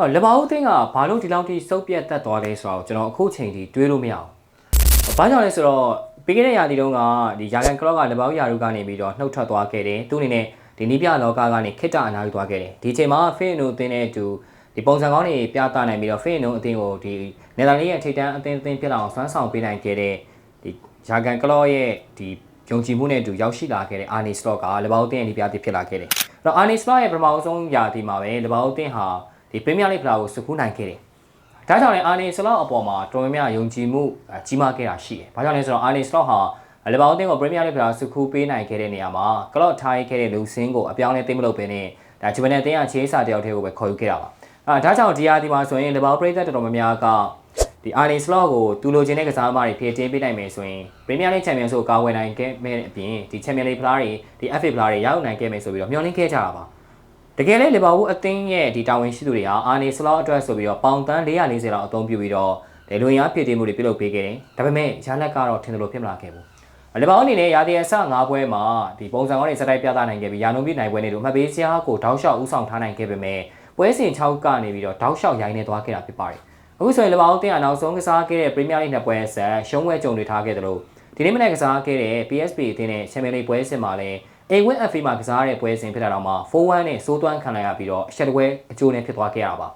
အော်လဘာဦးသိန်းကဘာလို့ဒီလောက်ထိစုပ်ပြတ်တက်သွားလဲဆိုတော့ကျွန်တော်အခုချိန်ထိတွေးလို့မရအောင်။ဘာကြောင့်လဲဆိုတော့ပြီးခဲ့တဲ့ရာသီတုန်းကဒီယာကန်ကလော့ကလဘာဦးယာရုကနေပြီးတော့နှုတ်ထွက်သွားခဲ့တယ်။သူ့အနေနဲ့ဒီနီးပြလောကကနေခိတ္တအနာယူသွားခဲ့တယ်။ဒီချိန်မှာဖင်နိုအသင်းနဲ့အတူဒီပုံစံကောင်းတွေပြသနိုင်ပြီးတော့ဖင်နိုအသင်းကိုဒီနယ်သာလန်ရဲ့ထိပ်တန်းအသင်းအသင်းဖြစ်လာအောင်ဆွမ်းဆောင်ပေးနိုင်ခဲ့တဲ့ဒီယာကန်ကလော့ရဲ့ဒီယုံကြည်မှုနဲ့အတူရောက်ရှိလာခဲ့တဲ့အာနီစလော့ကလဘာဦးအသင်းရဲ့ဒီပြသဖြစ်လာခဲ့တယ်။အဲ့တော့အာနီစလော့ရဲ့ပထမဆုံးရာသီမှာပဲလဘာဦးအသင်းဟာ ဒီပရီးမီးယားလိဖလာကိုစုခုနိုင်ခဲ့တယ်။ဒါကြောင့်လည်းအာနီစလော့အပေါ်မှာတော်တော်များများယုံကြည်မှုကြီးမားခဲ့တာရှိတယ်။ဘာကြောင့်လဲဆိုတော့အာနီစလော့ဟာလဘာဦးအသင်းကိုပရီးမီးယားလိဖလာစုခုပေးနိုင်ခဲ့တဲ့နေရာမှာကလော့ထားခဲ့တဲ့လူစင်းကိုအပြောင်းလဲသိမလို့ပဲနဲ့ဒါဂျပန်နဲ့အသင်းကချေးစာတယောက်တည်းကိုပဲခေါ်ယူခဲ့တာပါ။အဲဒါကြောင့်ဒီယာဒီမှာဆိုရင်လဘာဦးပရိသတ်တော်တော်များများကဒီအာနီစလော့ကိုတူလိုချင်တဲ့ကစားသမားတွေဖြည့်တင်းပေးနိုင်မယ်ဆိုရင်ပရီးမီးယားလိချန်ပီယံဆိုကာဝယ်နိုင်ခဲ့မဲ့အပြင်ဒီချန်ပီယံလိဖလားတွေဒီ FA ဖလားတွေရောက်နိုင်ခဲ့မယ်ဆိုပြီးတော့မျှော်လင့်ခဲ့ကြတာပါ တကယ်လဲလီဗာပူးအသင်းရဲ့ဒီတာဝန်ရှိသူတွေဟာအာနီစလော့အတွက်ဆိုပြီးတော့ပေါင်တန်း440လောက်အသုံးပြုပြီးတော့ဒီလူရင်းဖြည့်တင်းမှုတွေပြုလုပ်ပေးခဲ့တယ်ဒါပေမဲ့ရလက်ကတော့ထင်တယ်လို့ဖြစ်မလာခဲ့ဘူးလီဗာပူးအနေနဲ့ရာသီအဆ၅ပွဲမှာဒီပုံစံကောင်းတွေစတိုက်ပြသနိုင်ခဲ့ပြီးရာနှုန်းပြနိုင်ပွဲတွေတို့မှတ်ပေးစရာကိုတောက်လျှောက်ဦးဆောင်ထားနိုင်ခဲ့ပေမဲ့ပွဲစဉ်6ကနေပြီးတော့တောက်လျှောက်ရိုင်းနေသွားခဲ့တာဖြစ်ပါတယ်အခုဆိုရင်လီဗာပူးတင်အနောက်ဆုံးကစားခဲ့တဲ့ပရီးမီးယားလိနှစ်ပွဲဆက်ရှုံးဝဲကြုံတွေထားခဲ့တယ်လို့ဒီနေ့မနေ့ကစားခဲ့တဲ့ PSV အသင်းနဲ့ချန်ပီယံလိပွဲစဉ်မှာလည်း အိမ်ဝင်း FA မှာကစားတဲ့ပွဲစဉ်ဖြစ်တာတော့မှ4-1နဲ့စိုးသွမ်းခံလိုက်ရပြီးတော့အချက်တပွဲအကျိုးနဲ့ဖြစ်သွားခဲ့ရတာပါ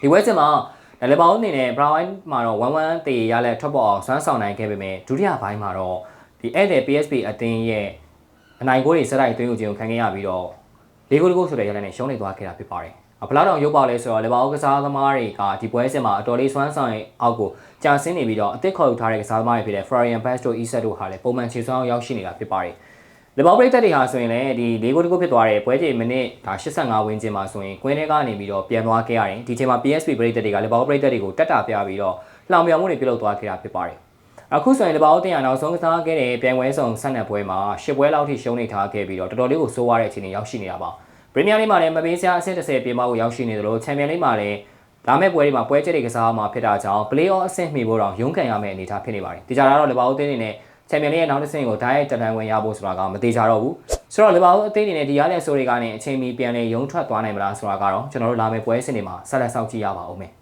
ဒီပွဲစဉ်မှာဒါလေပေါင်းအနေနဲ့ Brown မှာတော့1-1တေရလဲထွက်ပေါ်အောင်ဆွမ်းဆောင်နိုင်ခဲ့ပေမဲ့ဒုတိယပိုင်းမှာတော့ဒီဧည့်သည် PSV အသင်းရဲ့အနိုင်ဂိုးတွေစတိုက်သွင်းယူခြင်းကိုခံခဲ့ရပြီးတော့လေးဂိုးတဂိုးဆိုတဲ့ရလနဲ့ရှုံးနေသွားခဲ့တာဖြစ်ပါတယ်ဘလာတောင်ရုပ်ပါလဲဆိုတော့လေဘာအိုကစားသမားတွေကဒီပွဲစဉ်မှာအတော်လေးစွမ်းဆောင်ရဲ့အောက်ကိုကြာဆင်းနေပြီးတော့အသစ်ခေါ်ယူထားတဲ့ကစားသမားတွေဖြစ်တဲ့ Florian Bass တို့ Isak တို့ဟာလည်းပုံမှန်ခြေစွမ်းအောင်ရောက်ရှိနေတာဖြစ်ပါတယ် လေဘောပရိသတ်တွေဟာဆိုရင်လည်းဒီ၄ဂိုးတဂိုးဖြစ်သွားတဲ့ပွဲချိန်မိနစ်ဒါ85ဝန်းကျင်မှာဆိုရင်ကွင်းထဲကနေပြီးတော့ပြန်သွားခဲ့ရတယ်ဒီချိန်မှာ PSV ပရိသတ်တွေကလေဘောပရိသတ်တွေကိုတက်တာပြပြီးတော့လှောင်ပြောင်မှုတွေပြုလုပ်သွားခဲ့တာဖြစ်ပါတယ်အခုဆိုရင်လေဘောတင်ရနောက်ဆုံးကစားခဲ့တဲ့ပြိုင်ပွဲဆောင်ဆက်နက်ပွဲမှာ၈ပွဲလောက်ထိရှုံးနေထားခဲ့ပြီးတော့တော်တော်လေးကိုစိုးရတဲ့အခြေအနေရောက်ရှိနေတာပါပရီးမီးယားလိမှာလည်းမပေးစရာအဆင့်30ပြေမကိုရောက်ရှိနေသလိုချန်ပီယံလိမှာလည်းလာမယ့်ပွဲတွေမှာပွဲချက်တွေကစားမှာဖြစ်တာကြောင့် play-off အဆင့်မှီဖို့တော့ရုန်းကန်ရမယ့်အနေအထားဖြစ်နေပါတယ်။ဒီကြတာတော့လေဘာဦးအသင်းအနေနဲ့ ချန်ပီယံလိရဲ့နောက်တစ်ဆင့်ကိုဓာတ်ရိုက်တက်တန်းဝင်ရဖို့ဆိုတာကမသေးကြတော့ဘူး။ဆိုတော့လေဘာဦးအသင်းအနေနဲ့ဒီရတဲ့ဆိုတွေကနေအချိန်မီပြန်လဲရုံထွက်သွားနိုင်မလားဆိုတာကတော့ကျွန်တော်တို့လာမယ့်ပွဲစဉ်တွေမှာဆက်လက်စောင့်ကြည့်ရပါဦးမယ်။